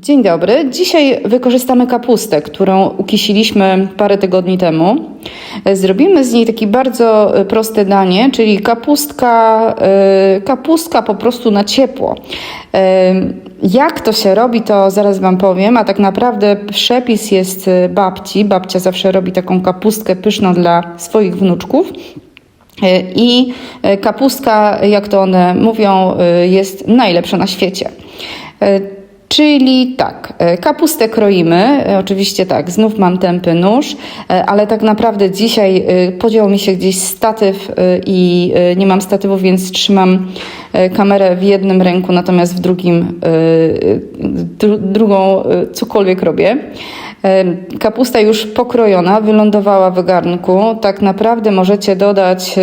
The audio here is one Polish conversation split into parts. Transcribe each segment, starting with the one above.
Dzień dobry. Dzisiaj wykorzystamy kapustę, którą ukisiliśmy parę tygodni temu. Zrobimy z niej takie bardzo e, proste danie, czyli kapustka, e, kapustka po prostu na ciepło. E, Jak to się robi, to zaraz Wam powiem, a tak naprawdę przepis jest babci. Babcia zawsze robi taką kapustkę pyszną dla swoich wnuczków. I kapustka, jak to one mówią, jest najlepsza na świecie. Czyli tak, e, kapustę kroimy, e, oczywiście tak, znów mam tępy nóż, e, ale tak naprawdę dzisiaj podział mi się gdzieś statyw i nie mam statywów, więc trzymam kamerę w jednym ręku, natomiast w drugim dru, drugą cokolwiek robię. Kapusta już pokrojona, wylądowała w garnku. Tak naprawdę możecie dodać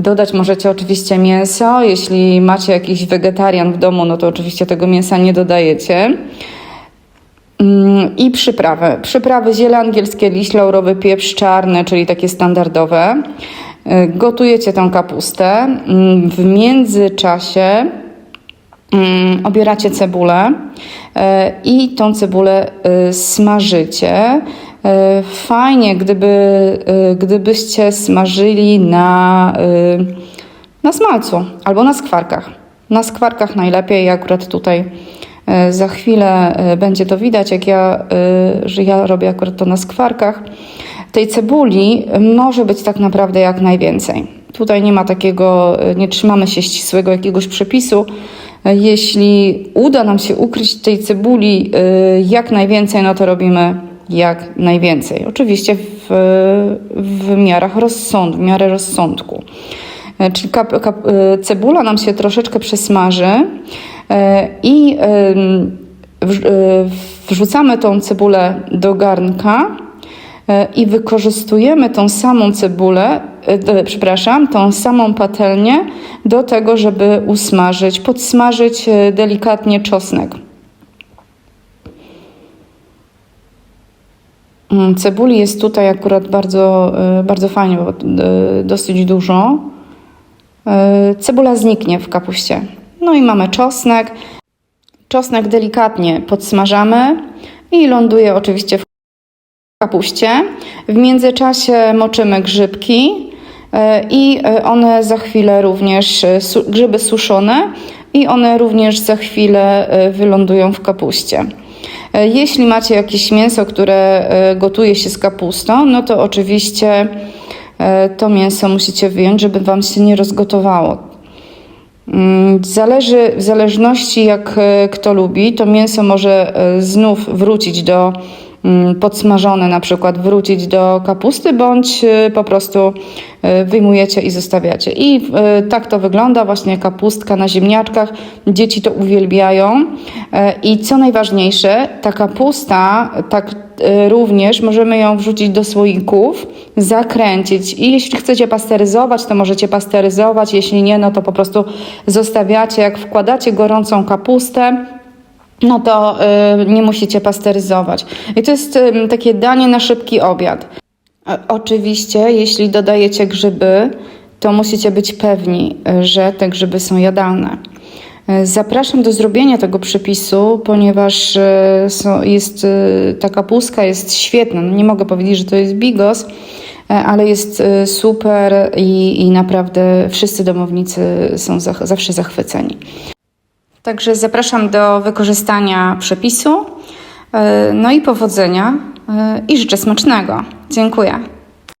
Dodać możecie oczywiście mięso. Jeśli macie jakiś wegetarian w domu, no to oczywiście tego mięsa nie dodajecie. Mm, I przyprawy. Przyprawy ziele angielskie, liść laurowy, pieprz czarny, czyli takie standardowe. Y, Gotujecie tą kapustę. Mm, W międzyczasie mm, obieracie cebulę y, i tą cebulę y, smażycie. Y, Fajnie, gdyby, y, gdybyście smażyli na, y, na smalcu albo na skwarkach. Na skwarkach najlepiej, akurat tutaj za chwilę będzie to widać, jak ja, że ja robię akurat to na skwarkach. Tej cebuli może być tak naprawdę jak najwięcej. Tutaj nie ma takiego, nie trzymamy się ścisłego jakiegoś przepisu. Jeśli uda nam się ukryć tej cebuli jak najwięcej, no to robimy jak najwięcej. Oczywiście w, w miarach rozsąd, w miarę rozsądku. E, Czyli kap, kap, e, cebula nam się troszeczkę przesmaży e, i wrzucamy tą cebulę do garnka i wykorzystujemy tą samą cebulę, przepraszam, tą samą patelnię do tego, żeby usmażyć, podsmażyć delikatnie czosnek. Cebuli jest tutaj akurat bardzo, e, bardzo fajnie, bo e, dosyć dużo. E, Cebula zniknie w kapuście. No i mamy czosnek. Czosnek delikatnie podsmażamy i ląduje oczywiście w kapuście. W międzyczasie moczymy grzybki i one za chwilę również, grzyby suszone i one również za chwilę wylądują w kapuście. E, Jeśli macie jakieś mięso, które e, gotuje się z kapustą, no to oczywiście e, to mięso musicie wyjąć, żeby Wam się nie rozgotowało. Mm, Zależy, w zależności jak kto lubi, to mięso może znów wrócić do podsmażone, na przykład wrócić do kapusty, bądź e, po prostu e, wyjmujecie i zostawiacie. I e, tak to wygląda, właśnie kapustka na ziemniaczkach. Dzieci to uwielbiają. E, I co najważniejsze, ta kapusta, tak również możemy ją wrzucić do słoików, zakręcić i jeśli chcecie pasteryzować, to możecie pasteryzować, jeśli nie, no to po prostu zostawiacie, jak wkładacie gorącą kapustę, no to y, nie musicie pasteryzować. I to jest y, takie danie na szybki obiad. Oczywiście, jeśli dodajecie grzyby, to musicie być pewni, y, że te grzyby są jadalne. E, Zapraszam do zrobienia tego przepisu, ponieważ jest, ta kapuska jest świetna. No nie mogę powiedzieć, że to jest bigos, ale jest super i, i naprawdę wszyscy domownicy są zawsze zachwyceni. Także zapraszam do wykorzystania przepisu. e, No i powodzenia e, i życzę smacznego. Dziękuję.